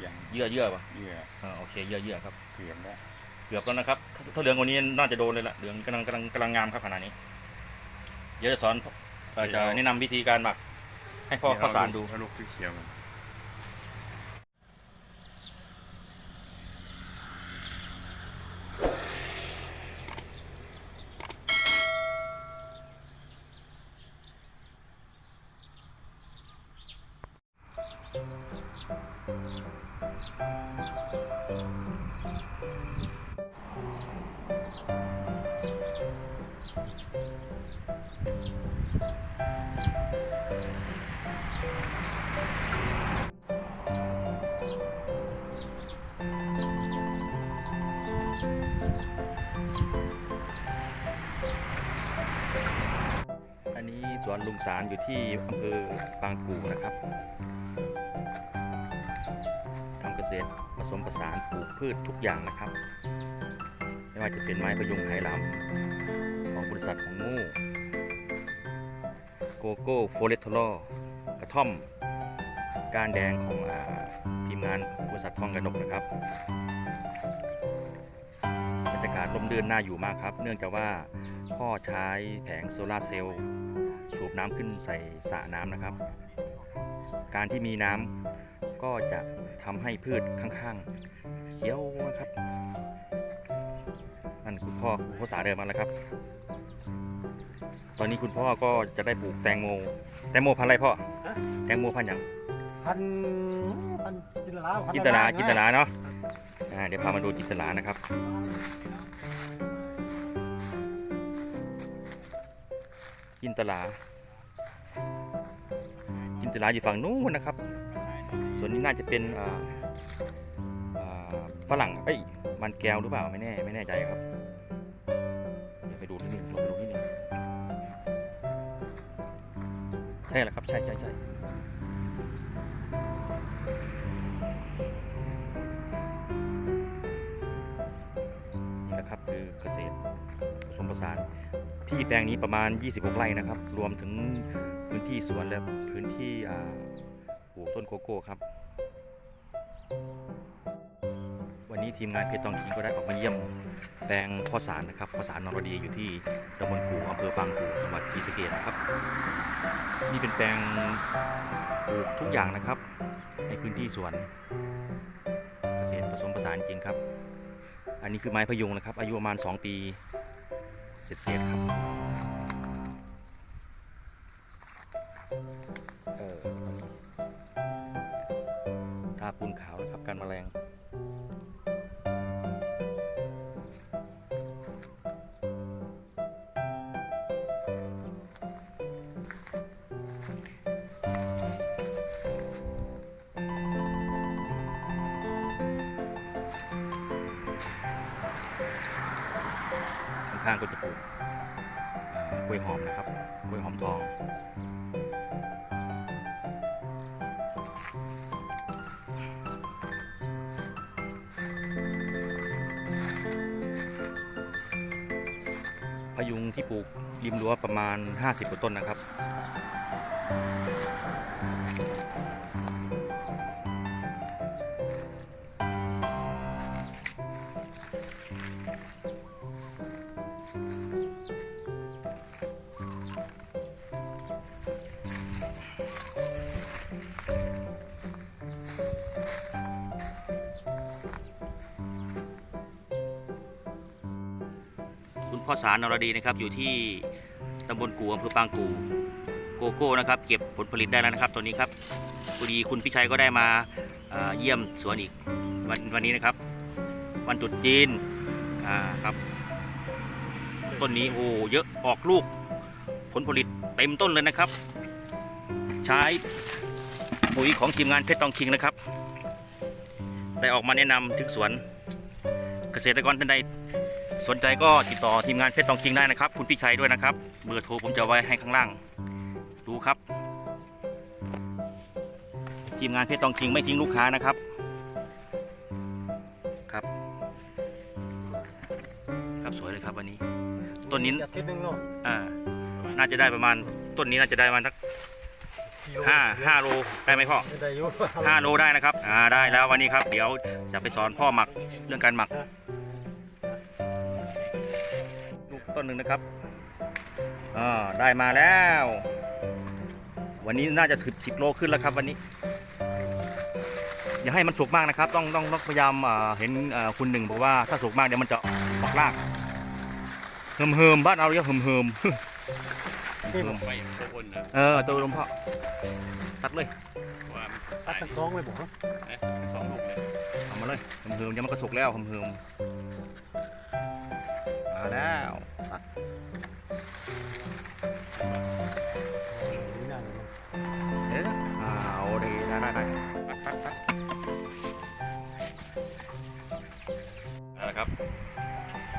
อย่างเยื่อเยื่อป่ะเยื่ออ่าโอเคเยื่อเยื่อครับเกลือแล้วเกือบแล้วนะครับถ้าถ้าเหลืองกว่านี้น่าจะโดนเลยละเหลืองกำลังกำลังกำลังงามครับขนาดนี้ เดี๋ยวจะสอนเอ่อจะแนะนำวิธีการหมัก ให้พ่อข้าวสารดูเอาลูกที่เขียวมัน อันนี้สวนลุงสารอยู่ที่อำเภอปางกูนะครับ ษตร ผสมผสานปลูกพืชทุกอย่างนะครับ ไม่ว่าจะเป็นไม้พยุงไหหลำของบริษัทของงูโกโก้โฟเลตโลกระท่อม ก้ารแดงของอทีมงานบริษัททองกระดกนะครับบรรยากาศร่มรื่นน่าอยู่มากครับ เนื่องจากว่าพ่อใช้แผงโซลาร์เซลล์สูบน้ำขึ้นใส่สระน้ำนะครับ การที่มีน้ำ ก็จะทำให้พืชข้างๆเขียวนะครับนั่นคุณพ่อคุณพ่อสาเดินมาแล้วครับ ตอนนี้คุณพ่อก็จะได้ปลูกแตงโม แตงโมพันธุ์อะไรพ่อแตงโมพันธุ์หยังพันพันจินตลาพัจินตนาอะไรจินตนาเนาะอ่าเดี๋ยวพามาดูจินตนานะครับจินตลาจินตลาอยู่ฝั่งนู้นนะครับ ส่วนนี้น่าจะเป็นฝรั่งเอ้ยมันแก้วหรือเปล่าไม่แน่ไม่แน่ใจครับเดี๋ยวไปดูนิดนึงลองไปดูนิดนึงใช่แหละครับใช่ใช่ใช่นี่แหละครับคือเกษตรผสมผสานที่แปลงนี้ประมาณ 26 ไร่นะครับ รวมถึงพื้นที่สวนและพื้นที่ ลูกต้นโกโก้ครับ วันนี้ทีมงานเพชรตองคิงก็ได้ออกมาเยี่ยมแปลงข้าวสารนะครับข้าวสารนรดีอยู่ที่ตำบลกูอำเภอบางกูจังหวัดศรีสะเกษนะครับ นี่เป็นแปลงปลูกทุกอย่างนะครับ ในพื้นที่สวนเกษตรผสมผสานจริงครับ อันนี้คือไม้พยุงนะครับ อายุประมาณ 2 ปีเศษๆครับ ข้างก็จะปลูกกล้วยหอมนะครับกล้วยหอมทองพยุงที่ปลูกริมรั้วประมาณ 50กว่าต้นนะครับารนรดีนะครับ อยู่ที่ตำบลกูอำเภอปางกูโกโก้นะครับ เก็บผลผลิตได้แล้วนะครับตัวนี้ครับพอดีคุณพิชัยก็ได้มาเอ่อเยี่ยมสวนอีกวันวันนี้นะครับ วันตรุษจีนครับต้นนี้โอ้เยอะออกลูก ผลผลิตเต็มต้นเลยนะครับ ใช้ปุ๋ยของทีมงานเพชรตองคิงนะครับ ได้ออกมาแนะนำถึงสวนเกษตรกรท่านใด สนใจก็ติดต่อทีมงานเพชรตองคิงได้นะครับ คุณพี่ชัยด้วยนะครับ เบอร์โทรผมจะไว้ให้ข้างล่าง ดูครับ ทีมงานเพชรตองคิงไม่ทิ้งลูกค้านะครับครับ ครับสวยเลยครับวันนี้ต้นนี้อาทิตย์หนึงเนาะอ่าน่าจะได้ประมาณต้นนี้น่าจะได้ประมาณสักห้าห้าโลได้ไหมพ่อได้อยู่ห้าโลได้นะครับ อ่าได้แล้ววันนี้ครับ เดี๋ยวจะไปสอนพ่อหมักเรื่องการหมัก หนึ่งนะครับอ่าได้มาแล้ว วันนี้น่าจะสิบสิบโลขึ้นแล้วครับวันนี้ อย่าให้มันสุกมากนะครับ ต้องต้องต้องพยายามอ่าเห็นอ่าคุณหนึ่งบอกว่าถ้าสุกมากเดี๋ยวมันจะออกรากเฮิมเฮิมๆบ้านเราเรียกเฮิมเฮิมๆนี่ผมไปโคนนะเออตัวลมพ่อตัดเลยว่าตัดทั้งสองเลยผมสองลูกเลยเอามาเลยเฮิมเฮิมๆยังมันก็สุกแล้วเฮิมเฮิมๆ มาแล้วตัดนี่น่าเลยเดี๋ยวนะอ่าโอเคได้ได้ได้ตัดตัดตัดเอาละครับ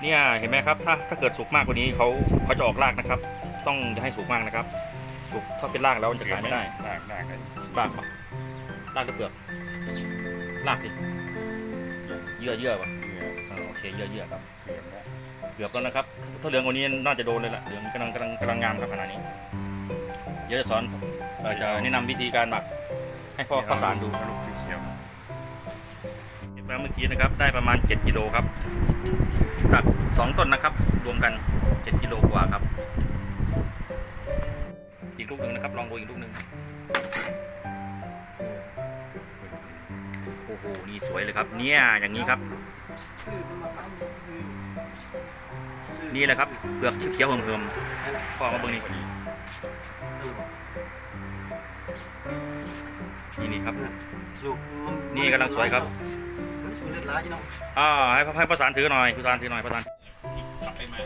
เนี่ยเห็นไหมครับ ถ้าถ้าเกิดสุกมากกว่านี้เขาเขาจะออกรากนะครับ ต้องอย่าให้สุกมากนะครับ สุกถ้าเป็นรากแล้วมันจะขายไม่ได้ลากลากรากปะรากหรือเปลือกรากดิเยื่อเยื่อปะโอเคเยื่อเยื่อครับเหลือเกือบแล้วนะครับ ถ้าเหลืองกว่านี้น่าจะโดนเลยล่ะเหลืองกำลังกำลังกำลังงามครับขณะนี้ เดี๋ยวจะสอนเอ่อจะแนะนำวิธีการหมัก ให้พ่อข้าวสารดูลูกเขียวเก็บมาเมื่อกี้นะครับ ได้ประมาณ 7กิโลครับจาก2ต้นนะครับ รวมกัน7กิโลกว่าครับ อีกลูกหนึ่งนะครับ ลองดูอีกลูกหนึ่งโอ้โหนี่สวยเลยครับ เนี่ยอย่างนี้ครับ นี่แหละครับเปลือกเขียวๆเหิมๆพ่อมาเบิ่งนี่นี่นี่ครับลูกนี่กำลังสวยครับมันเล็ดร้ายเนาะอ่าให้ให้ประสานถือหน่อยประสานถือหน่อยประสานกลับไปมา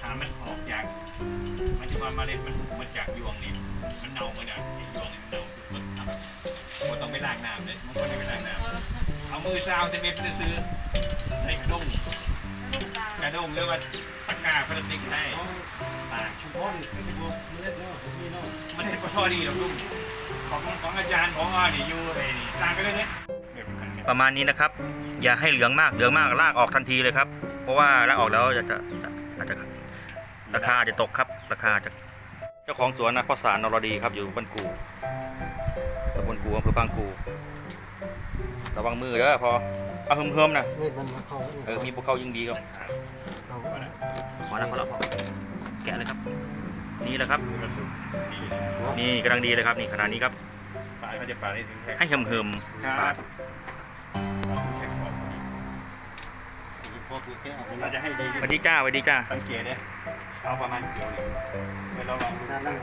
ถามมันออกจากมันจะมาเมล็ดมันมาจากยวงนี่มันเน่ามาจากยวงนี่มันเน่ามันทำแบบมันต้องไปล้างน้ำเลยมันก็ได้ไปล้างน้ำเอามือซาวเต็มเม็ดซื้อใส่กระด้ง กระด้งหรือว่าตะกร้าพลาสติกให้ตากชุมพรคือที่บัวมันเล็ดเนาะนี่เนาะมันเห็นปทอดีหรอกลุงของของอาจารย์ของอ่านี่อยู่ไอ้นี่ต่างกันเลยเนี่ยเดี๋ยวมันประมาณนี้นะครับ อย่าให้เหลืองมากเหลืองมากลากออกทันทีเลยครับ เพราะว่าลากออกแล้วจะจะอาจจะราคาอาจจะตกครับ ราคาจะเจ้าของสวนนะพ่อสารนรดีครับอยู่บ้านกูตำบลกูอำเภอบางกู ระวังมือเด้อพอ เอาเฮิมๆนะเม็ดมันมาเข้าเออมีพวกเขายิ่งดีครับเขาพอแล้วพอแล้วพอแกะเลยครับ นี่แหละครับมันสุกดีนี่กำลังดีเลยครับ นี่ขนาดนี้ครับปลาเขาจะปลาได้ถึงแค่ให้เฮิมๆปาดแค่ขอบพอคือแค่เอาเราจะให้ได้สวัสดีจ้าสวัสดีจ้าสังเกตเนี่ยเอาประมาณเดียวเนี่ยเดี๋ยวเราลองดูนั่นนั่น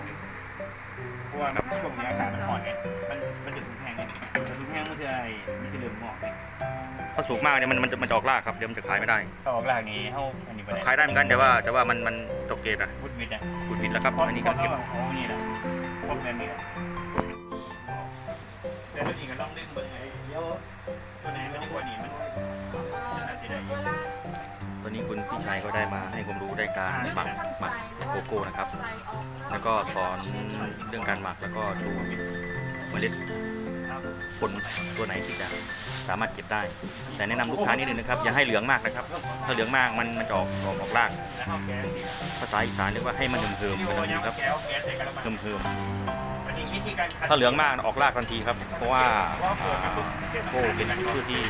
เพราะว่าช่วงนี้อากาศมันอ่อนไงมันมันจะสูงแห้งไงมันจะสูงแห้งมันจะไอ้มันจะเริ่มงอกไง ถ้าสูงมากเนี่ยมันมันจะมันจะออกรากครับเดี๋ยวมันจะขายไม่ได้ ถ้าออกรากนี้เขาอันนี้ไปขายได้เหมือนกันแต่ว่าแต่ว่ามันมันตกเกรดอะพุดมิดอะขุดผิดแล้วครับอันนี้ก็ก็เก็เก็บบของนี่แหละพวกนั้นนี่แหละแต่ตัวนี้ก็ลองดึงเบิ่งไงเดี๋ยวตัวไหนมันดีกว่านี่มันมันอาจจะได้อยู่ตอนนี้คุณพี่ชัยก็ได้มาให้ความรู้ได้การหมักหมักโกโก้นะครับ แล้วก็สอนเรื่องการหมักแล้วก็ดูเมล็ดผลตัวไหนที่จะ สามารถเก็บได้ แต่แนะนำลูกค้านิดนึงนะครับอย่าให้เหลืองมากนะครับ ถ้าเหลืองมากมันมันจะออกออกออกรากลากภาษาอีสานเรียกว่าให้มันเหิมๆที่กันนะครับแก๊สแก๊สใส่กระมังเหิมเหิมมันมีวิธีการคัดๆถ้าเหลืองมากออกรากทันทีครับ เพราะว่าอ่าโก้เป็นพืชที่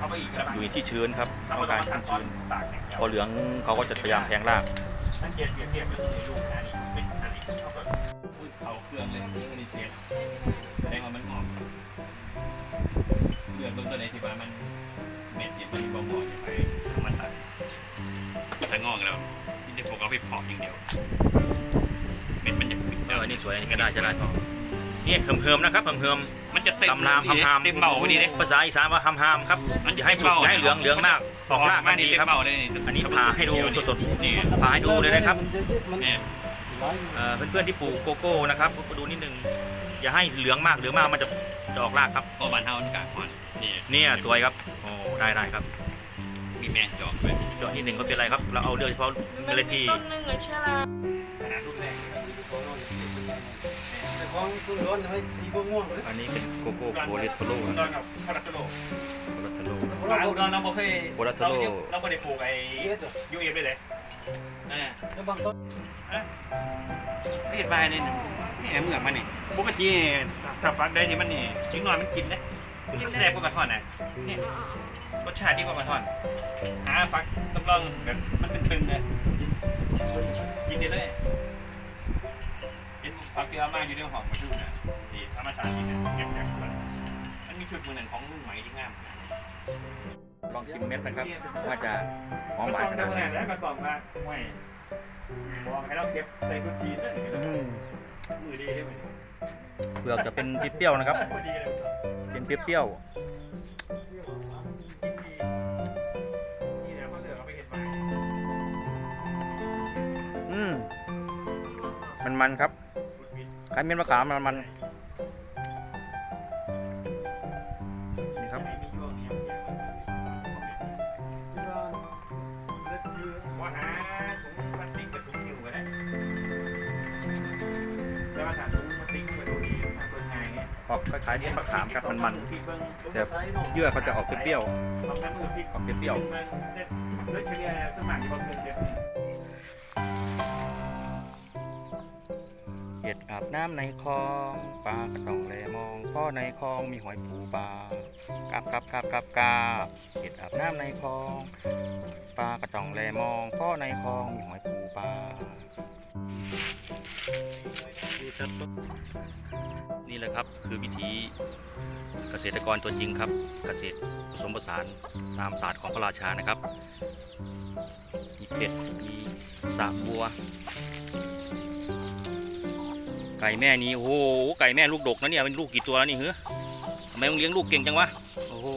อที่อยู่ในที่ชื้นครับต้องการที่ชื้นพอเหลืองเขาก็จะพยายามแทงรากเขาเครื่องเลยนี่อันนี้เสียแสดงว่ามันหอม เลือดเบื้องต้นในที่ว่ามันเม็ดเย็นมันมีบ่หมอจะไปเอามันตัดถ้างอกแล้วนี่จะโฟกัสไปเผาอย่างเดียว เม็ดมันจะปิดเออนี่สวยอันนี้ก็ได้ใช่ได้นี่เหิมๆนะครับเหิมมันจะเต็มๆตำรามหำหามเต็มเบาพอดีเลย ภาษาอีสานว่าหำหามครับอย่าให้สุกอย่าให้เหลืองเหลืองมากออกรากทันทีครับเต็มเบาเลยอันนี้ผ่าให้ดูสดนี่ๆผ่าให้ดูเลยนะครับมันเนี่ยร้าย เอ่อเพื่อนๆที่ปลูกโกโก้นะครับก็ดูนิดนึงอย่าให้เหลืองมากเหลืองมากมันจะจะออกรากครับโอ้บานเฮามันกากอ่อนนี่เนี่ยสวยครับโอ้ได้ได้ครับ มีแม่จอกด้วยเจาะนิดหนึ่งก็เป็นไรครับ เราเอาเลือกเฉพาะเมล็ดที่ต้นหนึ่งเลยใช่ไหมขนาดรุ่นแรกแต่ของคุณร้อนให้สีม่วงเลยอันนี้เป็นโกโก้โคเลสเตอรอลตอนกับคาราโตโลโคเลสเตอรอล เราเราเราเคยโคลาโตโลเราไม่ได้ปลูกไอ้เยอะจ้ะยูเอฟเลยเลยแล้วบางต้นไม่เห็นใบเลยนี่เหมือกมันนี่ปกติถ้าฟักได้ที่มันนี่ชิ้นน้อยมันกินนะกินแซ่บกว่ากระท่อนนะนี่รสชาติดีกว่ากระท่อนหาฟักต้องลองแบบมันตึงๆเลยกินได้เลยเห็นฟักที่เอามาอยู่ในห้องมาดูนะนี่ธรรมชาตินี่นะเก็บแบบมันมี ชุดมือหนึ่งของลุงไหมที่งามลองชิมเม็ดนะครับว่าจะหอมหวานขนาดไหนแล้วก็บอกว่าไม่บอกให้เราเก็บใส่กุจีนเลยมือดีได้ไหมเปลือกจะเป็นเปรี้ยวนะครับ เป็นเปรี้ยวมันมันครับคล้ายเม็ดมะขามมันมัน ว่าถ้าถุงพลาติกมาดูดีทางคนงานเนี่ยออกคล้ายๆเม็ดมะขามครับมันมันพริกเบิ้งๆแต่เยื่อเขาจะออกเปรี้ยวลองใช้มือพริกๆออกเปรี้ยวเบิ้งเด็ดด้วเฉลี่ยสมัครที่บางเดือนเดียวๆเห็ดอาบน้ำในคลองปลากระต้องแลมองเพ่อในคลองมีหอยปูปลากาบกาบกาบกาบกาบเห็ดอาบน้ำในคลองปลากระต้องแลมองเพ่อในคลองมีหอยปูปลา นี่แหละครับคือวิธีเกษตรกรตัวจริงครับ เกษตรผสมผสานตามศาสตร์ของพระราชานะครับ มีเป็ดมีสาบัว ไก่แม่นี้โอ้โหไก่แม่ลูกดกนะเนี่ยเป็นลูกกี่ตัวแล้วนี่เฮ้ยทำไมมึงเลี้ยงลูกเก่งจังวะโอ้โห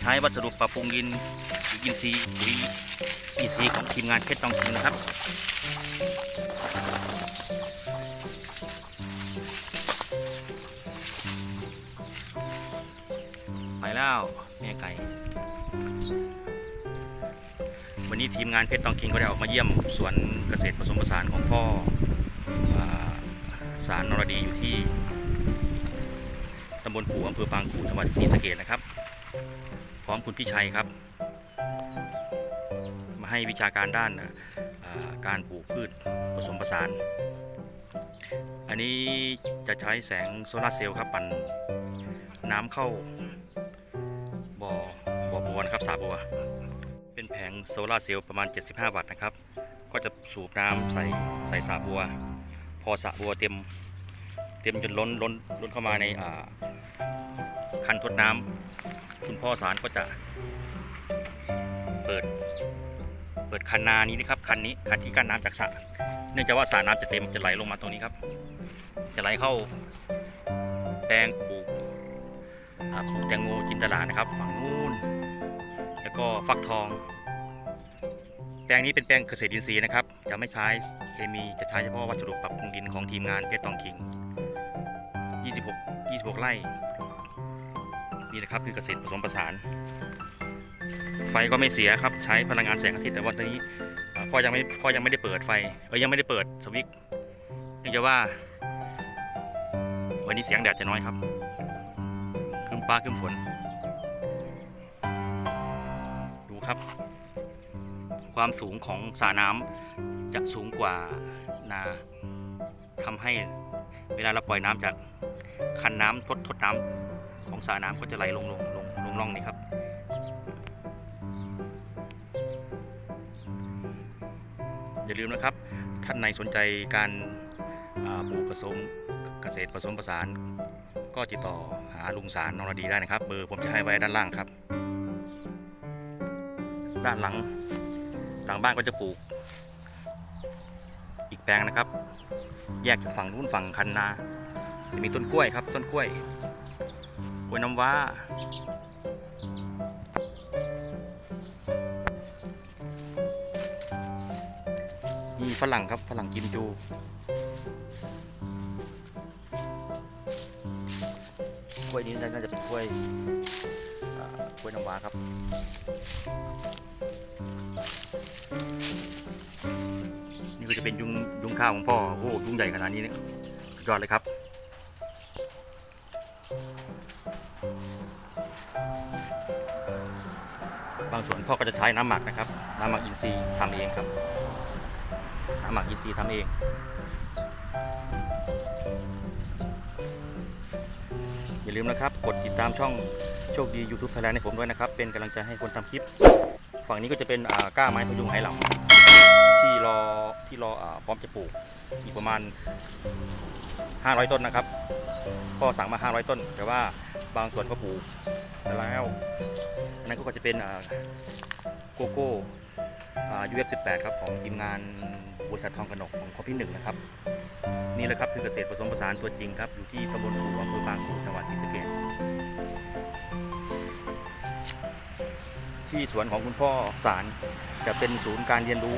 ใช้วัสดุปรับปรุงดินปุ๋ยอินทรีย์ปุ๋ยอินทรีย์ของทีมงานเพชรตองคิงนะครับ แล้ว แม่ไก่ วันนี้ทีมงานเพชรตองคิงก็ได้ออกมาเยี่ยมสวนเกษตรผสมผสานของพ่ออสารนรดีอยู่ที่ตำบลปู่อำเภอปางกูจังหวัดศรีสะเกษนะครับ พร้อมคุณพี่ชัยครับ มาให้วิชาการด้านการปลูกพืชผสมผสาน อันนี้จะใช้แสงโซลาร์เซลล์ครับปั่นน้ำเข้า บ่อบ่อบัวนะครับสาบัว เป็นแผงโซลาเซลล์ประมาณ 75 วัตต์นะครับ ก็จะสูบน้ำใส่ใส่สระบัว พอสระบัวเต็มเต็มจนล้นล้นล้นเข้ามาในอ่าคันทดน้ำคุณพ่อสารก็จะ เปิด เปิดคันนานี้นะครับคันนี้คันที่กั้นน้ำจากสระเนื่องจากว่าสระน้ำจะเต็มจะไหลลงมาตรงนี้ครับ จะไหลเข้าแปลงป ลูกอ่าปลูกแตงโมจินตลานะครับฝั่งนู้นแล้วก็ฟักทอง แปลงนี้เป็นแปลงเกษตรอินทรีย์นะครับ จะไม่ใช้เคมีจะใช้เฉพาะวัสดุปรับปรุงดินของทีมงานเพชรตองคิง 26 26 ไร่นี่นะครับคือเกษตรผสมผสาน ไฟก็ไม่เสียครับใช้พลังงานแสงอาทิตย์แต่ว่าตอนนี้พ่อยังไม่พ่อยังไม่ได้เปิดไฟเออยังไม่ได้เปิดสวิตช์เนื่องจากว่า วันนี้เสียงแดดจะน้อยครับ ครึ้มฟ้าครึ้มฝน ดูครับ ความสูงของสระน้ำจะสูงกว่านาทำให้เวลาเราปล่อยน้ำจากคันน้ำทดทดน้ำของสระน้ำก็จะไหลลงลงลงลงร่องนี้ครับอย่าลืมนะครับ ท่านในสนใจการปลูกผสมเกษตรผสมผสาน ก็ติดต่อหาลุงสารนรดีได้นะครับ เบอร์ผมจะให้ไว้ด้านล่างครับ ด้านหลังหลังบ้านก็จะปลูก อีกแปลงนะครับ แยกจากฝั่งนู้นฝั่งคันนา จะมีต้นกล้วยครับ ต้นกล้วยกล้วยน้ำว้ามีฝรั่งครับฝรั่งกิมจู ล้วยนี้น่าจะเป็นกล้วยกล้วยน้ำว้าครับนี่ก็จะเป็นยุงยุงข้าวของพ่อโอ้ยุงใหญ่ขนาดนี้เนี่ยสุดยอดเลยครับบางส่วนพ่อก็จะใช้น้ำหมักนะครับ น้ำหมักอินทรีย์ทำเองครับ น้ำหมักอินทรีย์ทำเอง อย่าลืมนะครับ กดติดตามช่องโชคดี YouTube Thailand ให้ผมด้วยนะครับ เป็นกำลังใจให้คนทำคลิป ฝั่งนี้ก็จะเป็นก้าไม้พยุงไหหลำที่รอที่รออพร้อมจะปลูก อีกประมาณ 500 ต้นนะครับพ่อสั่งมา 500 ต้น แต่ว่าบางส่วนก็ปลูกแล้วอันนั้นก็จะเป็นโกโก้ UF18 ครับของทีมงานบริษัททองกนกของคอพี่หนึ่งนะครับนี่แหละครับคือเกษตรผสมผสานตัวจริงครับอยู่ที่ตำบลกูอำเภอบางกูจังหวัดศรีสะเกษที่สวนของคุณพ่อสารจะเป็นศูนย์การเรียนรู้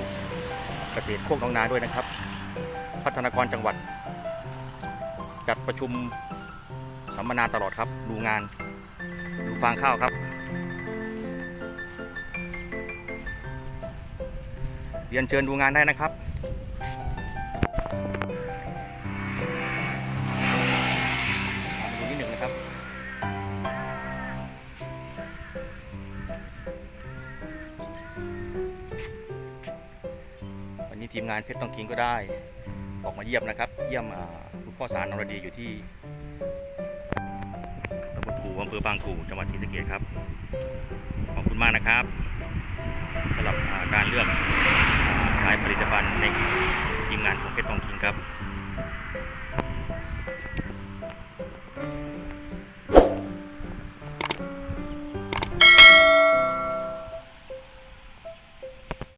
เกษตรโคกน้องนาด้วยนะครับ พัฒนากรจังหวัด จัดประชุมสัมมนาตลอดครับ ดูงาน ดูฟางข้าวครับ รียนเชิญดูงานได้นะครับดูนิดหนึ่งนะครับ วันนี้ทีมงานเพชรต้องกินก็ได้ ออกมาเยี่ยมนะครับ เยี่ยมคุณพ่อสารนรดีอยู่ที่ตำบลกูอำเภอบางกูจังหวัดศรีสะเกษครับ ขอบคุณมากนะครับสำหรับการเลือกายผลิตภัณฑ์ในทีมงานของเพชรตองคิงครับ